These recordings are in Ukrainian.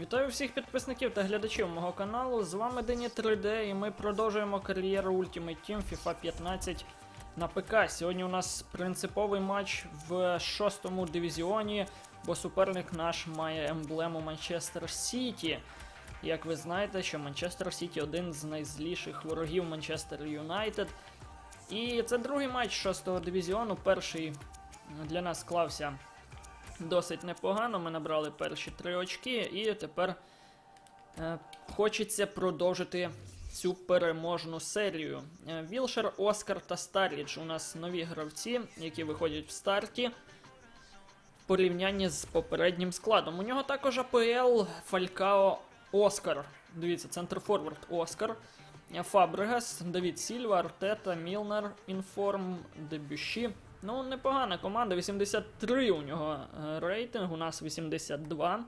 Вітаю всіх підписників та глядачів мого каналу. З вами Дені 3D і ми продовжуємо кар'єру Ultimate Team FIFA 15 на ПК. Сьогодні у нас принциповий матч в шостому дивізіоні, бо суперник наш має емблему Манчестер Сіті. Як ви знаєте, що Манчестер Сіті один з найзліших ворогів Манчестер Юнайтед. І це другий матч шостого дивізіону. Перший для нас склався досить непогано. Ми набрали перші три очки, і тепер е, хочеться продовжити цю переможну серію. Е, Вілшер, Оскар та Старрідж у нас нові гравці, які виходять в старті. В порівнянні з попереднім складом. У нього також АПЛ Фалькао Оскар. Дивіться, центр Форвард Оскар. Е, Фабрегас, Давід Сільва, Артета, Мілнер, Інформ, Дебюші. Ну, непогана команда. 83 у нього е, рейтинг, у нас 82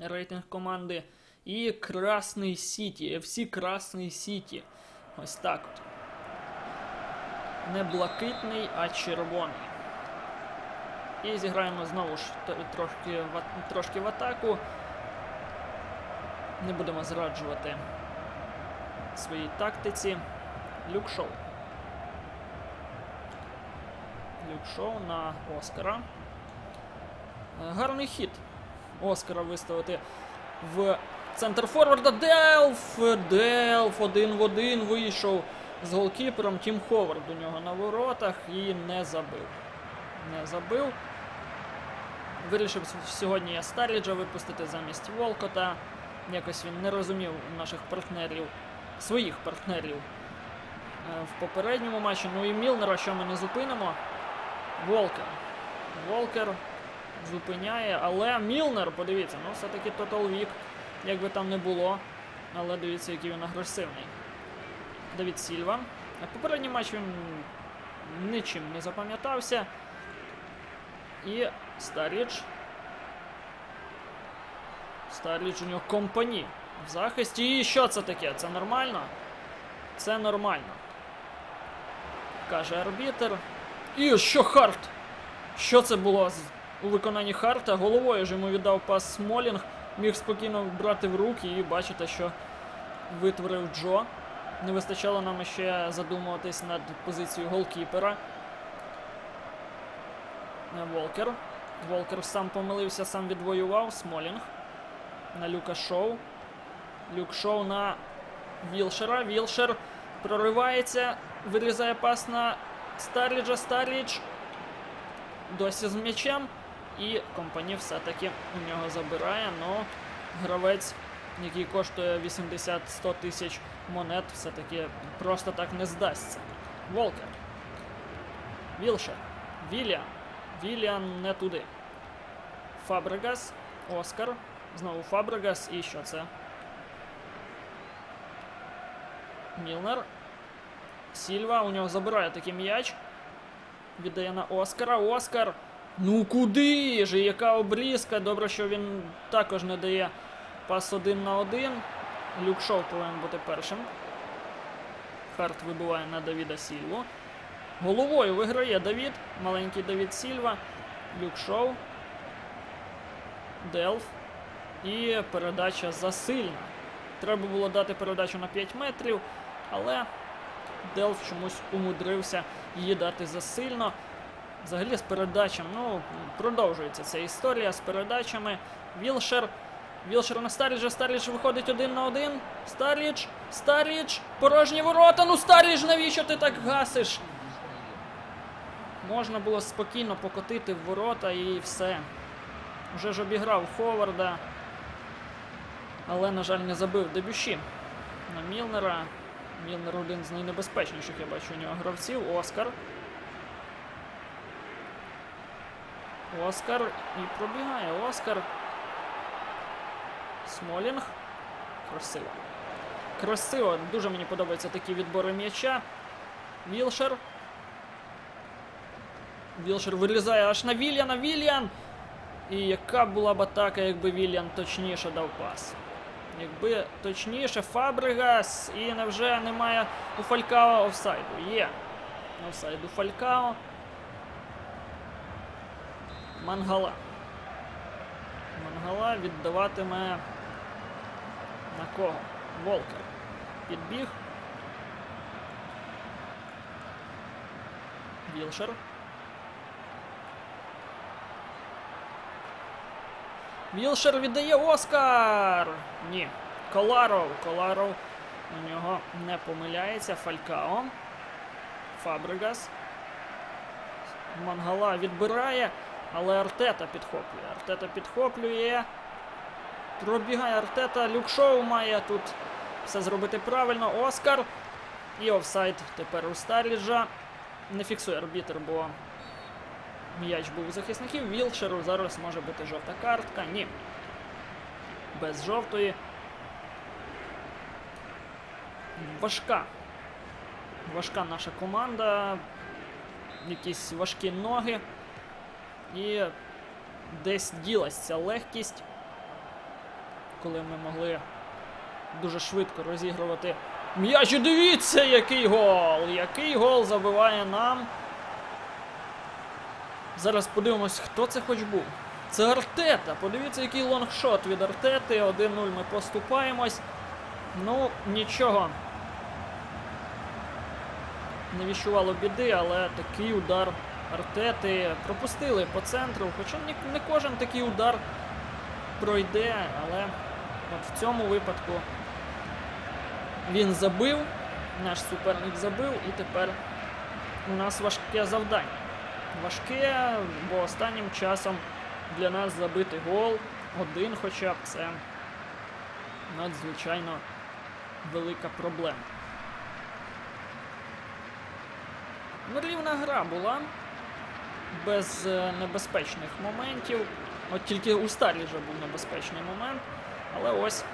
рейтинг команди. І Красний Сіті. FC Красний Сіті. Ось так от. Не блакитний, а червоний. І зіграємо знову ж трошки в, трошки в атаку. Не будемо зраджувати своїй тактиці. Люк Шоу. Люк Шоу на Оскара. Е, Гарний хід. Оскара виставити в центр форварда. Делф! Делф один в один вийшов з голкіпером. Тім Ховард у нього на воротах і не забив. Не забив. Вирішив сьогодні я випустити замість Волкота. Якось він не розумів наших партнерів, своїх партнерів е, в попередньому матчі. Ну і Мілнера, що ми не зупинимо. Волкер. Волкер зупиняє, але Мілнер, подивіться, ну все-таки Total Вік, як би там не було. Але дивіться, який він агресивний. Давід Сільва. Попередній матч він нічим не запам'ятався. І Старідж. Старідж у нього компані в захисті. І що це таке? Це нормально? Це нормально. Каже арбітер. І що Харт? Що це було у виконанні Харта? Головою ж йому віддав пас Смолінг. Міг спокійно брати в руки і бачите, що витворив Джо. Не вистачало нам ще задумуватись над позицією голкіпера. Волкер. Волкер сам помилився, сам відвоював. Смолінг. На Люка Шоу. Люк Шоу на Вілшера. Вілшер проривається. Вирізає пас на Старліджа. Старлідж досі з м'ячем. І компаній все-таки у нього забирає. Ну, гравець, який коштує 80-100 тисяч монет, все-таки просто так не здасться. Волкер. Вілшер. Віліан. Віліан не туди. Фабрегас. Оскар. Знову Фабрегас. І що це? Мілнер. Сільва. У нього забирає такий м'яч. Віддає на Оскара. Оскар. Ну куди ж? Яка обрізка? Добре, що він також не дає пас один на один. Люк Шоу повинен бути першим. Харт вибиває на Давіда Сільву. Головою виграє Давід. Маленький Давід Сільва. Люк Шоу. Делф. І передача засильна. Треба було дати передачу на 5 метрів, але Делф чомусь умудрився її дати засильно. Взагалі з передачами, ну, продовжується ця історія з передачами. Вілшер. Вілшер на Старіджа. Старідж виходить один на один. Старідж. Старідж. Порожні ворота. Ну Старідж, навіщо ти так гасиш? Можна було спокійно покотити в ворота і все. Вже ж обіграв Ховарда. Але, на жаль, не забив дебюші на Мілнера. Мілнер один з найнебезпечніших, я бачу у нього гравців. Оскар. Оскар і пробігає Оскар. Смолінг. Красиво. Красиво. Дуже мені подобаються такі відбори м'яча. Вілшер. Вілшер вилізає аж на Вільяна. Вільян! І яка була б атака, якби Вільян точніше дав пас. Якби точніше Фабригас і невже немає у Фалькао офсайду. Є. Офсайд у Фалькао. Мангала. Мангала віддаватиме на кого? Волкер. Підбіг. Вілшер. Вілшер віддає Оскар! Ні. Коларов. Коларов у нього не помиляється. Фалькао. Фабригас. Мангала відбирає, але Артета підхоплює. Артета підхоплює. Пробігає Артета. Люкшоу має тут все зробити правильно. Оскар. І офсайд тепер у Старліджа. Не фіксує арбітр, бо м'яч був у захисників. Вілчеру зараз може бути жовта картка. Ні. Без жовтої. Важка. Важка наша команда. Якісь важкі ноги. І десь ділась ця легкість, коли ми могли дуже швидко розігрувати м'яч. Дивіться, який гол! Який гол забиває нам. Зараз подивимось, хто це хоч був. Це Артета. Подивіться, який лонгшот від Артети. 1-0 ми поступаємось. Ну, нічого. Не віщувало біди, але такий удар Артети пропустили по центру. Хоча не кожен такий удар пройде, але от в цьому випадку він забив, наш суперник забив, і тепер у нас важке завдання. Важке, бо останнім часом для нас забити гол, один хоча б це надзвичайно велика проблема. Ну, рівна гра була без е, небезпечних моментів. От тільки у Старліжа був небезпечний момент. Але ось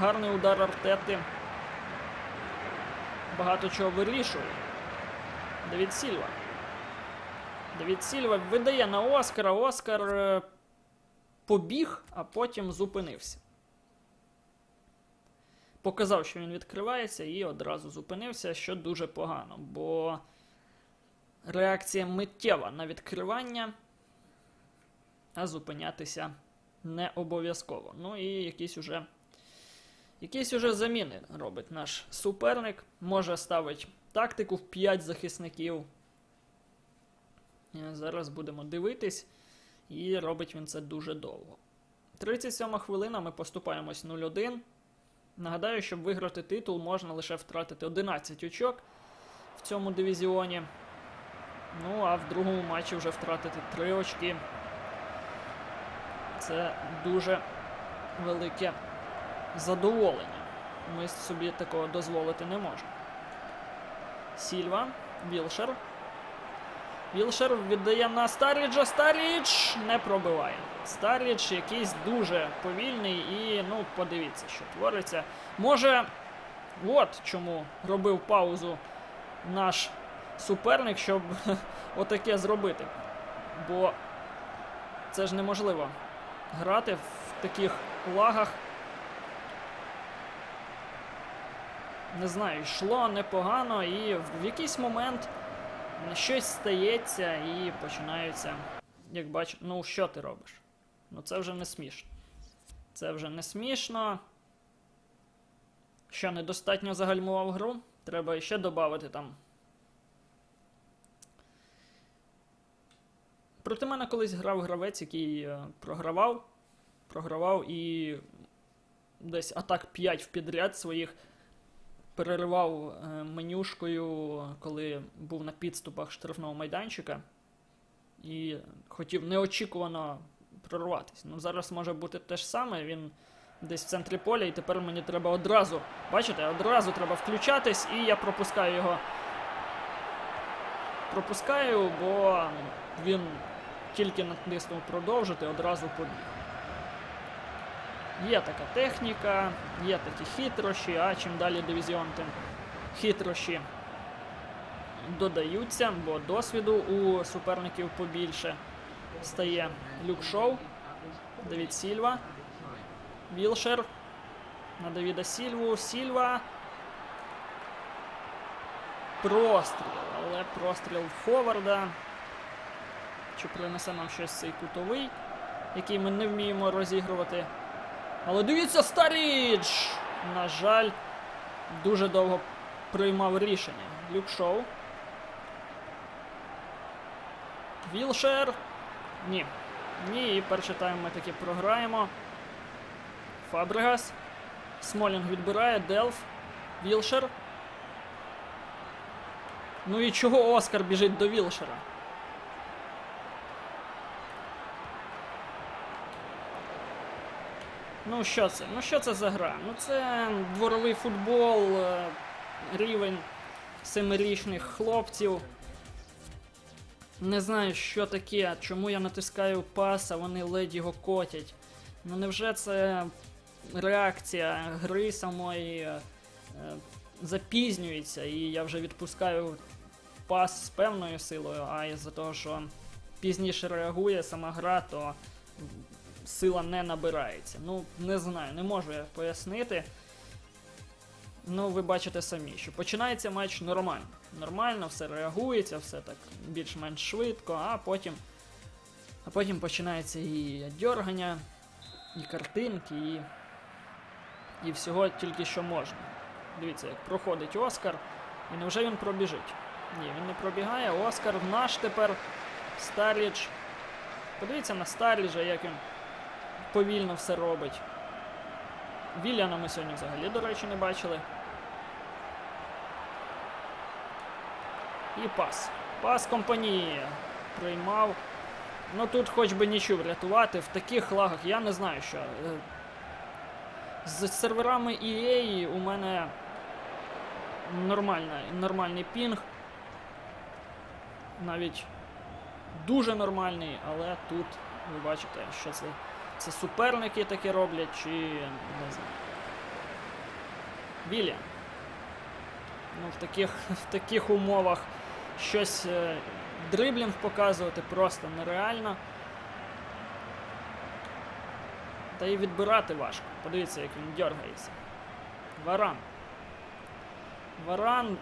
гарний удар Артети багато чого вирішує. Давід Сільва. Давід Сільва видає на Оскара. Оскар е, побіг, а потім зупинився. Показав, що він відкривається, і одразу зупинився, що дуже погано, бо реакція миттєва на відкривання, а зупинятися не обов'язково. Ну і якісь уже, якісь уже заміни робить наш суперник. Може ставить тактику в 5 захисників. Е, Зараз будемо дивитись, і робить він це дуже довго. 37 хвилина, ми поступаємось 0-1. Нагадаю, щоб виграти титул, можна лише втратити 11 очок в цьому дивізіоні. Ну, а в другому матчі вже втратити 3 очки. Це дуже велике задоволення. Ми собі такого дозволити не можемо. Сільва, Вілшер. Вілшер віддає на Старіджа. Старідж не пробиває. Старідж якийсь дуже повільний і, ну, подивіться, що твориться. Може, от чому робив паузу наш суперник, щоб отаке зробити. Бо це ж неможливо грати в таких лагах. Не знаю, йшло непогано, і в якийсь момент щось стається і починаються. Як бачу, ну що ти робиш? Ну це вже не смішно. Це вже не смішно. Що недостатньо загальмував гру? Треба ще додати там. Проти мене колись грав гравець, який е, програвав. Програвав і десь атак 5 в підряд своїх переривав е, менюшкою, коли був на підступах штрафного майданчика. І хотів неочікувано прорватися. Ну, зараз може бути те ж саме. Він десь в центрі поля, і тепер мені треба одразу. Бачите, одразу треба включатись, і я пропускаю його. Пропускаю, бо він тільки натиснув продовжити, одразу побіг. Є така техніка, є такі хитрощі, а чим далі дивізіон, тим хитрощі додаються, бо досвіду у суперників побільше стає Люк Шоу, Давід Сільва, Вілшер на Давіда Сільву, Сільва. Простріл, але простріл Ховарда. Чи принесе нам щось цей кутовий? який ми не вміємо розігрувати. Але дивіться, Старіч! На жаль, дуже довго приймав рішення. Люк Шоу. Вілшер. Ні. Ні, і перший тайм ми таки програємо. Фабригас. Смолінг відбирає. Делф. Вілшер. Ну і чого Оскар біжить до Вілшера? Ну що це? Ну що це за гра? Ну це дворовий футбол, е, рівень семирічних хлопців. Не знаю, що таке, чому я натискаю пас, а вони ледь його котять. Ну невже це реакція гри самої е, е, запізнюється, і я вже відпускаю пас з певною силою, а із-за того, що пізніше реагує сама гра, то сила не набирається. Ну, не знаю, не можу я пояснити. Ну, ви бачите самі, що починається матч нормально. Нормально, все реагується, все так більш-менш швидко, а потім. А потім починається і дьоргання, і картинки, і. І всього тільки що можна. Дивіться, як проходить Оскар. І невже він пробіжить? Ні, він не пробігає. Оскар наш тепер. Старліч. Подивіться на Старліджа, як він повільно все робить. Вільяна ми сьогодні взагалі, до речі, не бачили. І пас. Пас компанії приймав. Ну тут хоч би нічого врятувати. В таких лагах я не знаю що. Е, З серверами EA у мене нормальна, нормальний пінг. Навіть дуже нормальний, але тут ви бачите, що це. Це суперники таке роблять, чи не знаю. Вільям. Ну, в таких, в таких умовах щось е, дриблінг показувати просто нереально. Та і відбирати важко. Подивіться, як він дергається. Варан. Варан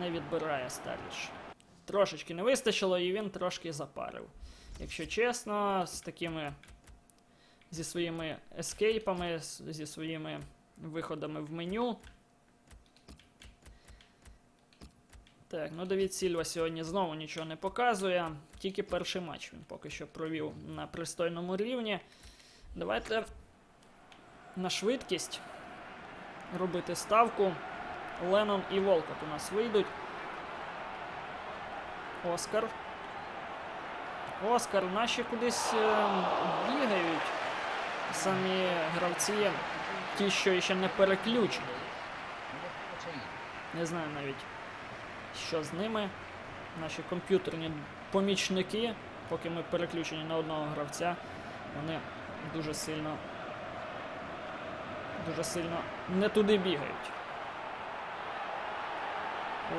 не відбирає Старліш. Трошечки не вистачило, і він трошки запарив. Якщо чесно, з такими зі своїми ескейпами, зі своїми виходами в меню. Так, ну Давід Сільва сьогодні знову нічого не показує. Тільки перший матч він поки що провів на пристойному рівні. Давайте на швидкість робити ставку. Леннон і Волкот у нас вийдуть. Оскар. Оскар, наші кудись е, бігають. Самі гравці, ті, що ще не переключені. Не знаю навіть, що з ними. Наші комп'ютерні помічники, поки ми переключені на одного гравця, вони дуже сильно дуже сильно не туди бігають.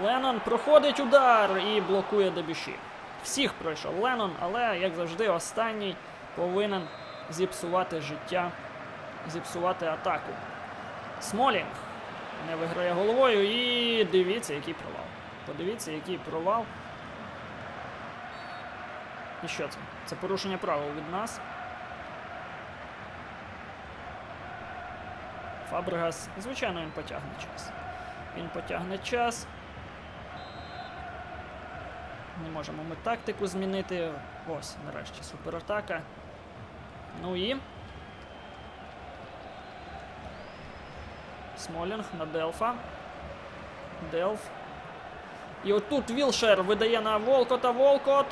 Леннон проходить удар і блокує Дебюші. Всіх пройшов Леннон, але, як завжди, останній повинен зіпсувати життя, зіпсувати атаку. Смолінг не виграє головою і дивіться, який провал. Подивіться, який провал. І що це? Це порушення правил від нас. Фабригас, звичайно, він потягне час. Він потягне час. Не можемо ми тактику змінити. Ось, нарешті, суператака. Ну і. Смолінг на Делфа. Делф. І отут Вілшер видає на Волкота Волкот.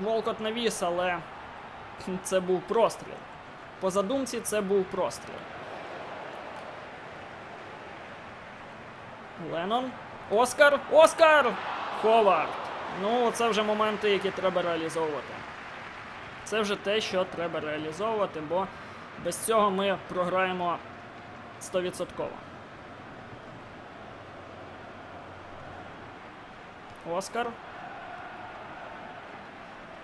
Волкот навіс, але це був простріл. По задумці це був простріл. Леннон. Оскар! Оскар! Ховард! Ну, це вже моменти, які треба реалізовувати. Це вже те, що треба реалізовувати, бо без цього ми програємо 100%. Оскар.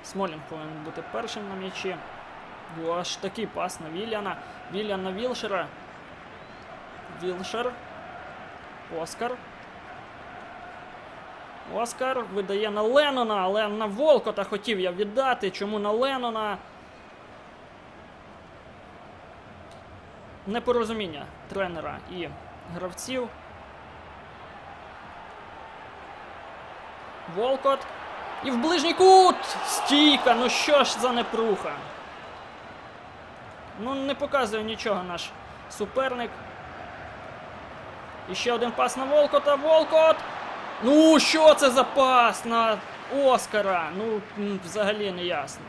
Смолінг повинен бути першим на м'ячі. Аж такий пас на Вільяна. Вільян на Вілшера. Вілшер. Оскар. Оскар видає на Леннона, але на Волкота хотів я віддати. Чому на Леннона? Непорозуміння тренера і гравців. Волкот. І в ближній кут! Стійка! Ну що ж за непруха? Ну, не показує нічого наш суперник. І ще один пас на Волкота. Волкот! Ну, що це за пас на Оскара? Ну, взагалі не ясно.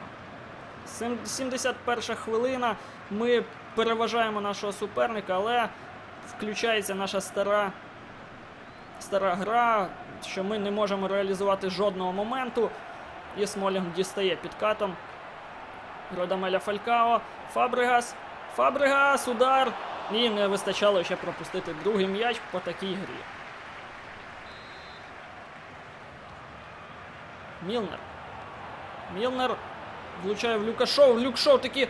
71 хвилина. Ми переважаємо нашого суперника, але включається наша стара, стара гра, що ми не можемо реалізувати жодного моменту. І Смолінг дістає підкатом. Родамеля Фалькао. Фабригас. Фабригас, удар. І не вистачало ще пропустити другий м'яч по такій грі. Мілнер. Мілнер влучає в Люка Шоу. Люк Шоу таки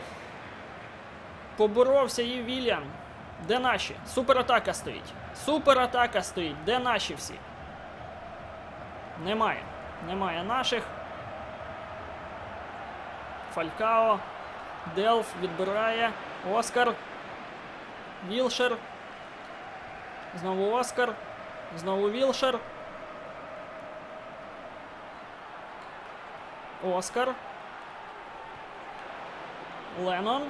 поборовся і Вільям. Де наші? Суператака стоїть. Суператака стоїть. Де наші всі? Немає. Немає наших. Фалькао. Делф відбирає. Оскар. Вілшер. Знову Оскар. Знову Вілшер. Оскар. Леннон.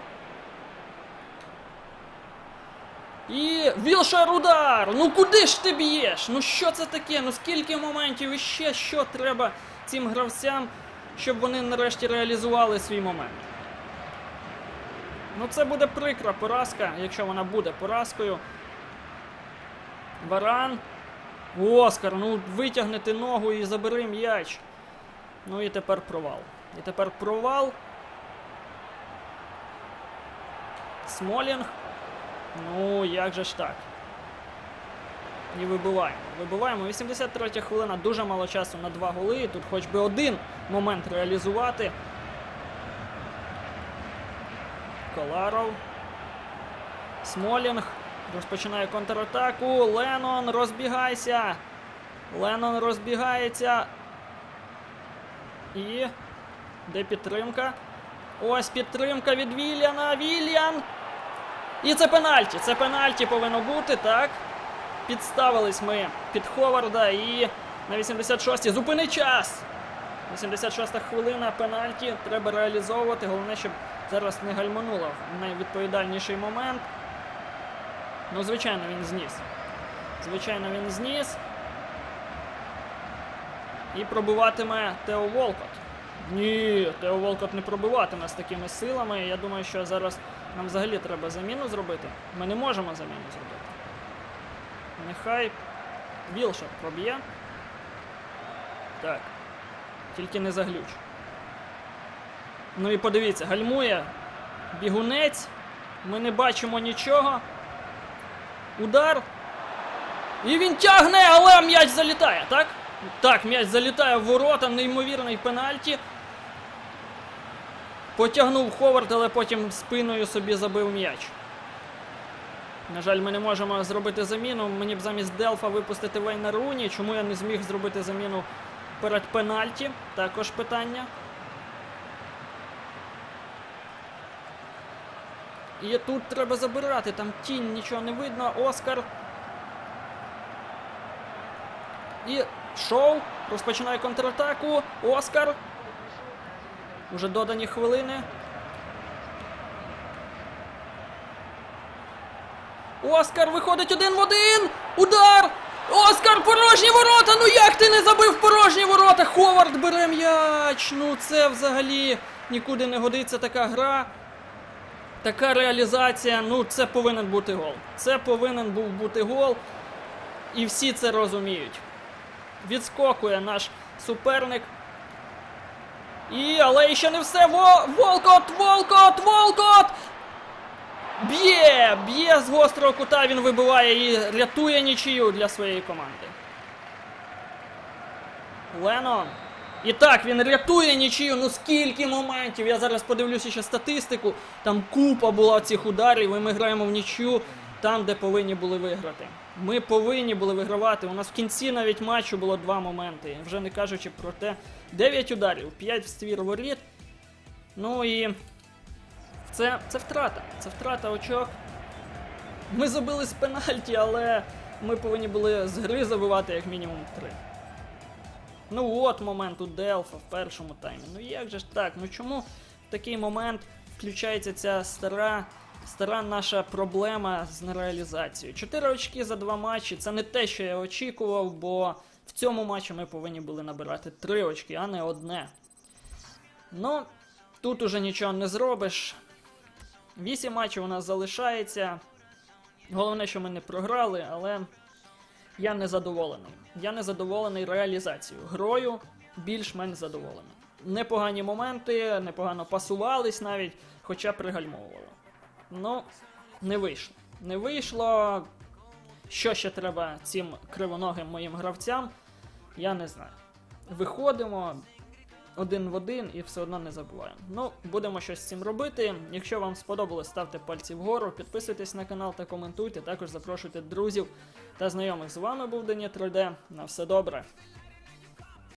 І Вілшер удар! Ну куди ж ти б'єш? Ну що це таке? Ну скільки моментів і ще що треба цим гравцям, щоб вони нарешті реалізували свій момент? Ну це буде прикра поразка, якщо вона буде поразкою. Варан. Оскар, ну витягнути ногу і забери м'яч. Ну і тепер провал. І тепер провал. Смолінг. Ну, як же ж так? І вибиваємо. Вибиваємо. 83 хвилина, дуже мало часу на два голи. Тут хоч би один момент реалізувати. Коларов. Смолінг. Розпочинає контратаку. Леннон, розбігайся. Леннон розбігається. І. Де підтримка? Ось підтримка від Вільяна. Вільян! І це пенальті. Це пенальті повинно бути, так? Підставились ми під Ховарда і на 86-й. Зупини час! 86-та хвилина пенальті. Треба реалізовувати. Головне, щоб зараз не гальмануло в найвідповідальніший момент. Ну, звичайно, він зніс. Звичайно, він зніс. І пробиватиме Тео Волкот. Ні, Тео Волкот не пробиватиме з такими силами. Я думаю, що зараз нам взагалі треба заміну зробити. Ми не можемо заміну зробити. Нехай Вілшер проб'є. Так. Тільки не заглюч. Ну і подивіться, гальмує бігунець. Ми не бачимо нічого. Удар. І він тягне, але м'яч залітає, так? Так, м'яч залітає в ворота, неймовірний пенальті. Потягнув Ховард, але потім спиною собі забив м'яч. На жаль, ми не можемо зробити заміну. Мені б замість Делфа випустити Вейна Руні. Чому я не зміг зробити заміну перед пенальті? Також питання. І тут треба забирати, там тінь, нічого не видно. Оскар. І шоу розпочинає контратаку. Оскар. Уже додані хвилини. Оскар виходить один в один. Удар! Оскар, порожні ворота! Ну як ти не забив порожні ворота? Ховард бере м'яч. Ну це взагалі нікуди не годиться така гра. Така реалізація. Ну, це повинен бути гол. Це повинен був бути гол. І всі це розуміють. Відскокує наш суперник. І, але ще не все. Во, Волкот! Волкот! Волкот! Б'є! Б'є з гострого кута, він вибиває і рятує нічию для своєї команди. Ленон. І так, він рятує нічию. Ну скільки моментів. Я зараз подивлюся ще статистику. Там купа була цих ударів, і ми граємо в нічю. там, де повинні були виграти. Ми повинні були вигравати. У нас в кінці навіть матчу було два моменти. Вже не кажучи про те, 9 ударів, 5 в ствір воріт. Ну і це, це втрата. Це втрата очок. Ми забили з пенальті, але ми повинні були з гри забивати як мінімум 3. Ну от момент у Делфа в першому таймі. Ну як же ж так? Ну чому в такий момент включається ця стара, стара наша проблема з нереалізацією? Чотири очки за два матчі це не те, що я очікував, бо в цьому матчі ми повинні були набирати три очки, а не одне. Ну, тут уже нічого не зробиш. Вісім матчів у нас залишається. Головне, що ми не програли, але я не задоволений. Я не задоволений реалізацією. Грою більш-менш задоволений. Непогані моменти, непогано пасувались навіть, хоча пригальмовували. Ну, не вийшло. Не вийшло. Що ще треба цим кривоногим моїм гравцям, я не знаю. Виходимо один в один і все одно не забуваємо. Ну, будемо щось з цим робити. Якщо вам сподобалось, ставте пальці вгору, підписуйтесь на канал та коментуйте. Також запрошуйте друзів та знайомих. З вами був Дені 3D. На все добре.